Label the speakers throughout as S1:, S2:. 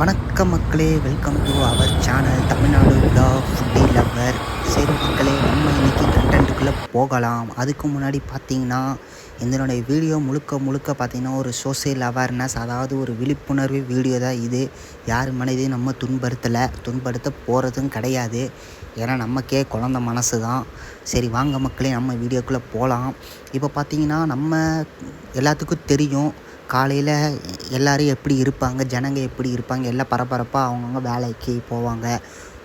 S1: வணக்கம் மக்களே welcome to our channel Tamil Nadu vlog foodie lower சரி மக்களே நம்ம இன்னைக்கு கண்டென்ட்டுக்குள்ளே போகலாம். அதுக்கு முன்னாடி பார்த்தீங்கன்னா இதனுடைய வீடியோ முழுக்க முழுக்க பார்த்தீங்கன்னா ஒரு சோசியல் அவேர்னஸ் அதாவது ஒரு விழிப்புணர்வு வீடியோ தான் இது. யார் மனதையும் நம்ம துன்படுத்தலை துன்படுத்த போகிறதும் கிடையாது. ஏன்னா நமக்கே குழந்த மனசு தான் சரி வாங்க மக்களே நம்ம வீடியோக்குள்ளே போகலாம் இப்போ பார்த்தீங்கன்னா நம்ம எல்லாத்துக்கும் தெரியும். காலையில் எல்லோரும் எப்படி இருப்பாங்க ஜனங்க எப்படி இருப்பாங்க எல்லாம் பரபரப்பாக அவங்கவுங்க வேலைக்கு போவாங்க.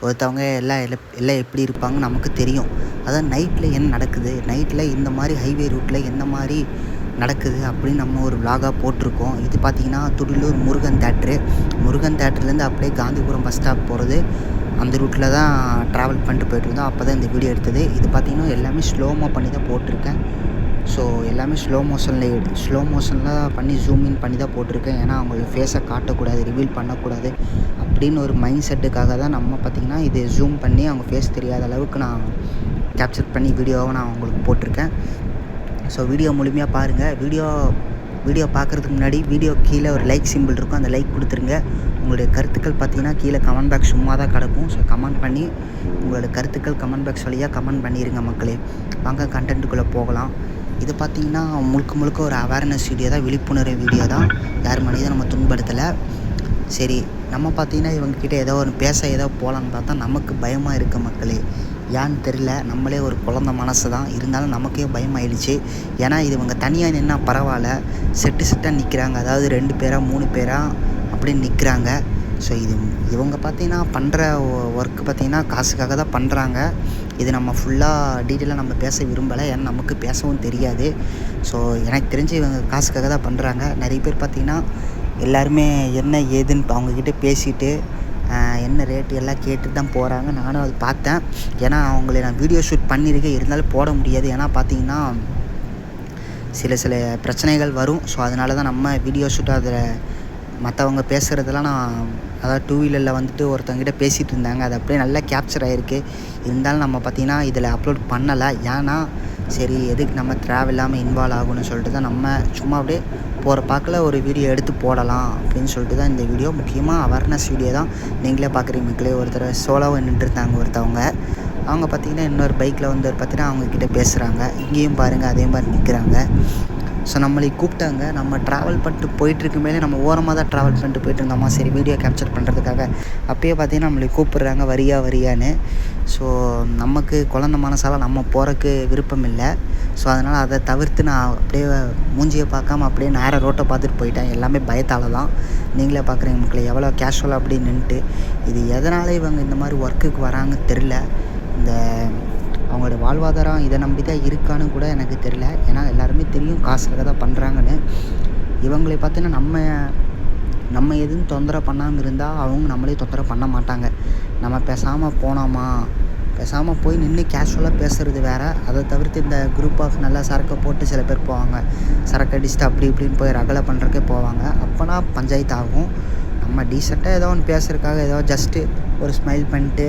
S1: ஒருத்தவங்க எல்லாம் எல்லாம் எல்லாம் எப்படி இருப்பாங்க நமக்கு தெரியும். அதான் நைட்டில் என்ன நடக்குது நைட்டில் இந்த மாதிரி ஹைவே ரூட்டில் எந்த மாதிரி நடக்குது அப்படின்னு நம்ம ஒரு விலாகாக போட்டிருக்கோம். இது பார்த்திங்கன்னா துடிலூர் முருகன் தேட்ரு முருகன் தேட்டர்லேருந்து அப்படியே காந்திபுரம் பஸ் ஸ்டாப் போகிறது அந்த ரூட்டில் தான் ட்ராவல் பண்ணிட்டு போயிட்டு இருந்தோம். அப்போ தான் இந்த வீடியோ எடுத்தது. இது பார்த்திங்கன்னா எல்லாமே ஸ்லோமாக பண்ணி தான் போட்டிருக்கேன். ஸோ எல்லாமே ஸ்லோ மோஷனில் ஸ்லோ மோஷனில் பண்ணி ஜூம் இன் பண்ணி தான் போட்டிருக்கேன். ஏன்னா அவங்களுக்கு ஃபேஸை காட்டக்கூடாது ரிவீல் பண்ணக்கூடாது அப்படின்னு ஒரு மைண்ட் செட்டுக்காக தான் நம்ம பார்த்திங்கன்னா இது ஜூம் பண்ணி அவங்க ஃபேஸ் தெரியாத அளவுக்கு நான் கேப்சர் பண்ணி வீடியோவை நான் அவங்களுக்கு போட்டிருக்கேன். ஸோ வீடியோ முழுமையாக பாருங்கள் வீடியோ வீடியோ பார்க்குறதுக்கு முன்னாடி வீடியோ கீழே ஒரு லைக் சிம்பிள் இருக்கும். அந்த லைக் கொடுத்துருங்க. உங்களுடைய கருத்துக்கள் பார்த்தீங்கன்னா கீழே கமெண்ட் பாக்ஸ் சும்மா தான் கிடக்கும். ஸோ கமெண்ட் பண்ணி உங்களோட கருத்துக்கள் கமெண்ட் பாக்ஸ் வழியாக கமெண்ட் பண்ணிடுங்க மக்களே. வாங்க கண்டென்ட்டுக்குள்ளே போகலாம். இது பார்த்தீங்கன்னா முழுக்க முழுக்க ஒரு அவேர்னஸ் வீடியோ தான் விழிப்புணர்வு வீடியோ தான். யார் மனிதன் நம்ம துன்படுத்தலை சரி நம்ம பார்த்தீங்கன்னா இவங்கக்கிட்ட ஏதோ ஒன்று பேச ஏதோ போகலான்னு பார்த்தா நமக்கு பயமாக இருக்க மக்களே. ஏன்னு தெரில நம்மளே ஒரு குழந்த மனசு தான். இருந்தாலும் நமக்கே பயமாயிடுச்சு. ஏன்னா இது இவங்க தனியாக நின்னா பரவாயில்ல. செட்டு செட்டாக நிற்கிறாங்க அதாவது ரெண்டு பேராக மூணு பேராக அப்படின்னு நிற்கிறாங்க ஸோ இது இவங்க பார்த்தீங்கன்னா பண்ணுற ஒர்க்கு பார்த்தீங்கன்னா காசுக்காக தான் பண்ணுறாங்க இது நம்ம ஃபுல்லாக டீட்டெயிலாக நம்ம பேச விரும்பலை. ஏன்னா நமக்கு பேசவும் தெரியாது. ஸோ எனக்கு தெரிஞ்சு இவங்க காசுக்காக தான் பண்ணுறாங்க நிறைய பேர் பார்த்திங்கன்னா எல்லாருமே என்ன ஏதுன்னு அவங்கக்கிட்ட பேசிட்டு என்ன ரேட்டு எல்லாம் கேட்டு தான் போகிறாங்க நானும் அது பார்த்தேன். ஏன்னா அவங்கள நான் வீடியோ ஷூட் பண்ணியிருக்கேன் இருந்தாலும் போட முடியாது. ஏன்னா பார்த்தீங்கன்னா சில சில பிரச்சனைகள் வரும். ஸோ அதனால தான் நம்ம வீடியோ ஷூட் அதில் மற்றவங்க பேசுகிறதெல்லாம் நான் அதாவது டூ வீலரில் வந்துட்டு ஒருத்தவங்கிட்ட பேசிகிட்டு இருந்தாங்க. அது அப்படியே நல்லா கேப்சர் ஆகிருக்கு இருந்தாலும் நம்ம பார்த்திங்கன்னா இதில் அப்லோட் பண்ணலை. ஏன்னா சரி எதுக்கு நம்ம ட்ராவல் இல்லாமல் இன்வால்வ் ஆகணும்னு சொல்லிட்டு தான் நம்ம சும்மா அப்படியே போகிற பார்க்கல ஒரு வீடியோ எடுத்து போடலாம் அப்படின்னு சொல்லிட்டு தான் இந்த வீடியோ முக்கியமாக அவேர்னஸ் வீடியோ தான் நீங்களே பார்க்குறீங்க மக்களே. ஒருத்தர் சோலோவை நின்றுருந்தாங்க ஒருத்தவங்க. அவங்க பார்த்திங்கன்னா இன்னொரு பைக்கில் வந்து பார்த்தீங்கன்னா அவங்கக்கிட்ட பேசுகிறாங்க இங்கேயும் பாருங்கள் அதே மாதிரி நிற்கிறாங்க ஸோ நம்மளை கூப்பிட்டாங்க. நம்ம ட்ராவல் பண்ணிட்டு போயிட்டுருக்கு மேலே நம்ம ஓரமாக தான் ட்ராவல் பண்ணிட்டு போயிட்டு இருந்தோமா சரி வீடியோ கேப்சர் பண்ணுறதுக்காக அப்பயே பார்த்தீங்கன்னா நம்மளை கூப்பிட்றாங்க வரியா வரியான்னு. ஸோ நமக்கு குழந்த மனசால் நம்ம போகிறக்கு விருப்பம் இல்லை. ஸோ அதனால் அதை தவிர்த்து நான் அப்படியே மூஞ்சியை பார்க்காம அப்படியே நேர ரோட்டை பார்த்துட்டு போயிட்டேன். எல்லாமே பயத்தால் தான். நீங்களே பார்க்குறீங்க மக்களை எவ்வளோ கேஷுவலாக அப்படின்னு நின்றுட்டு இது எதனால் இவங்க இந்த மாதிரி ஒர்க்குக்கு வராங்க தெரில இந்த அவங்களோட வாழ்வாதாரம் இதை நம்பி தான் இருக்கான்னு கூட எனக்கு தெரில ஏன்னா எல்லாருமே தெரியும் காசுக்காக தான் பண்ணுறாங்கன்னு இவங்களை பார்த்தீங்கன்னா நம்ம நம்ம எதுவும் தொந்தரவு பண்ணாமல் இருந்தால் அவங்க நம்மளே தொந்தரவு பண்ண மாட்டாங்க. நம்ம பேசாமல் போனோமா? பேசாமல் போய் நின்று கேஷுவலாக பேசுகிறது வேறு. அதை தவிர்த்து இந்த குரூப் ஆஃப் நல்லா சரக்கை போட்டு சில பேர் போவாங்க. சரக்கு அடிச்சுட்டு அப்படி இப்படின்னு போய் ரகலை பண்ணுறக்கே போவாங்க. அப்போனா பஞ்சாயத்து ஆகும். நம்ம டீசெண்டாக ஏதோ ஒன்று பேசுகிறதுக்காக ஏதோ ஜஸ்ட்டு ஒரு ஸ்மைல் பண்ணிட்டு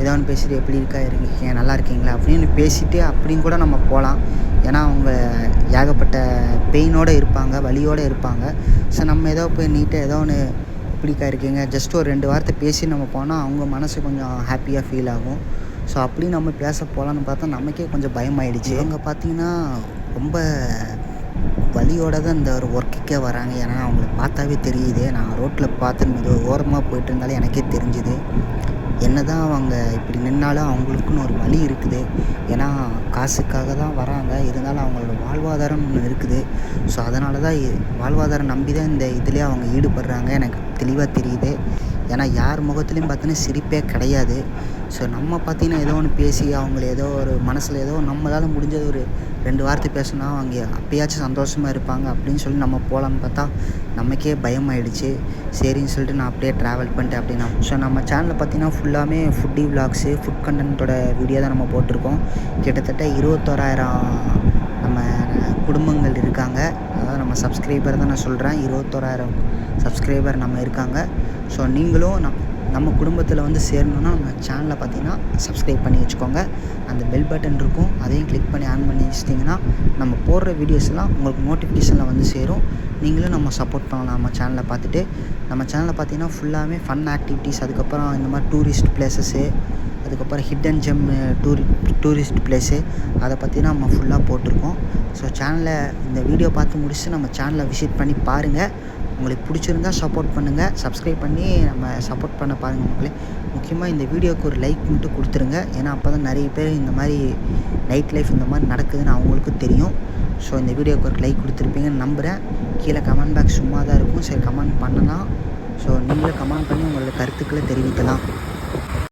S1: ஏதோ ஒன்று பேசிட்டு எப்படி இருக்கா இருக்கீங்க நல்லா இருக்கீங்களா அப்படின்னு பேசிட்டு அப்படின்னு கூட நம்ம போகலாம் ஏன்னா அவங்க ஏகப்பட்ட பெயினோடு இருப்பாங்க வலியோடு இருப்பாங்க. ஸோ நம்ம ஏதோ போய் நீட்டாக ஏதோ ஒன்று எப்படிக்கா இருக்கீங்க ஜஸ்ட் ஒரு ரெண்டு வார்த்தை பேசி நம்ம போனால் அவங்க மனசு கொஞ்சம் ஹாப்பியாக ஃபீல் ஆகும். ஸோ அப்படி நம்ம பேச போகலான்னு பார்த்தா நமக்கே கொஞ்சம் பயமாயிடுச்சு. இவங்க பார்த்தீங்கன்னா ரொம்ப வலியோட தான் இந்த ஒரு ஒர்க்குக்கே வராங்க. ஏன்னா அவங்கள பார்த்தாவே தெரியுது. நான் ரோட்டில் பார்த்து ஓரமாக போயிட்டு இருந்தாலே எனக்கே தெரிஞ்சுது. என்ன தான் அவங்க இப்படி நின்னாலும் அவங்களுக்குன்னு ஒரு வழி இருக்குது. ஏன்னா காசுக்காக தான் வராங்க. இருந்தாலும் அவங்களோட வாழ்வாதாரம் ஒன்று இருக்குது. ஸோ அதனால தான் வாழ்வாதாரம் நம்பி தான் இந்த இதுலேயே அவங்க ஈடுபடுறாங்க. எனக்கு தெளிவாக தெரியுது. ஏன்னா யார் முகத்துலையும் பார்த்தீங்கன்னா சிரிப்பே கிடையாது. ஸோ நம்ம பார்த்தீங்கன்னா ஏதோ ஒன்று பேசி அவங்கள ஏதோ ஒரு மனசில் ஏதோ நம்மளால் முடிஞ்சது ஒரு ரெண்டு வார்த்தை பேசினா அவங்க அப்பயாச்சும் சந்தோஷமாக இருப்பாங்க அப்படின்னு சொல்லி நம்ம போகலான்னு பார்த்தா நமக்கே பயமாயிடுச்சு சரின்னு சொல்லிட்டு நான் அப்படியே ட்ராவல் பண்ணிட்டு அப்படின்னா. ஸோ நம்ம சேனலில் பார்த்தீங்கன்னா ஃபுல்லாமே ஃபுட்டி விளாக்ஸு ஃபுட் கண்டென்ட்டோட வீடியோ தான் நம்ம போட்டிருக்கோம். கிட்டத்தட்ட இருபத்தோராயிரம் நம்ம குடும்பங்கள் இருக்காங்க. சப்ஸ்கிரைபர் தான் நான் சொல்கிறேன் இருபத்தோராயிரம் சப்ஸ்கிரைபர் நம்ம இருக்காங்க. ஸோ நீங்களும் நம் நம்ம குடும்பத்தில் வந்து சேரணுன்னா நம்ம சேனலை பார்த்தீங்கன்னா சப்ஸ்கிரைப் பண்ணி வச்சுக்கோங்க. அந்த பெல் பட்டன் இருக்கும். அதையும் கிளிக் பண்ணி ஆன் பண்ணி வச்சிட்டிங்கன்னா நம்ம போடுற வீடியோஸ்லாம் உங்களுக்கு நோட்டிஃபிகேஷனில் வந்து சேரும். நீங்களும் நம்ம சப்போர்ட் பண்ணலாம். நம்ம சேனலை பார்த்துட்டு நம்ம சேனலில் பார்த்தீங்கன்னா ஃபுல்லாகவே ஃபன் ஆக்டிவிட்டீஸ் அதுக்கப்புறம் இந்த மாதிரி டூரிஸ்ட் பிளேசஸ்ஸு அதுக்கப்புறம் ஹிட்டன் ஜெம் டூரி டூரிஸ்ட் பிளேஸு அதை பற்றி நம்ம ஃபுல்லாக போட்டிருக்கோம். ஸோ சேனலை இந்த வீடியோ பார்த்து முடிச்சுட்டு நம்ம சேனலை விசிட் பண்ணி பாருங்கள் உங்களுக்கு பிடிச்சிருந்தா சப்போர்ட் பண்ணுங்கள் சப்ஸ்கிரைப் பண்ணி நம்ம சப்போர்ட் பண்ண பாருங்கள் மக்களே. முக்கியமாக இந்த வீடியோவுக்கு ஒரு லைக் மட்டும் கொடுத்துருங்க. ஏன்னா அப்போ தான் நிறைய பேர் இந்த மாதிரி நைட் லைஃப் இந்த மாதிரி நடக்குதுன்னு அவங்களுக்கும் தெரியும். ஸோ இந்த வீடியோவுக்கு ஒரு லைக் கொடுத்துருப்பீங்கன்னு நம்புகிறேன் கீழே கமெண்ட் பாக்ஸ் சும்மா தான் இருக்கும். சரி கமெண்ட் பண்ணலாம். ஸோ நீங்களும் கமெண்ட் பண்ணி உங்களோட கருத்துக்களை தெரிவிக்கலாம்.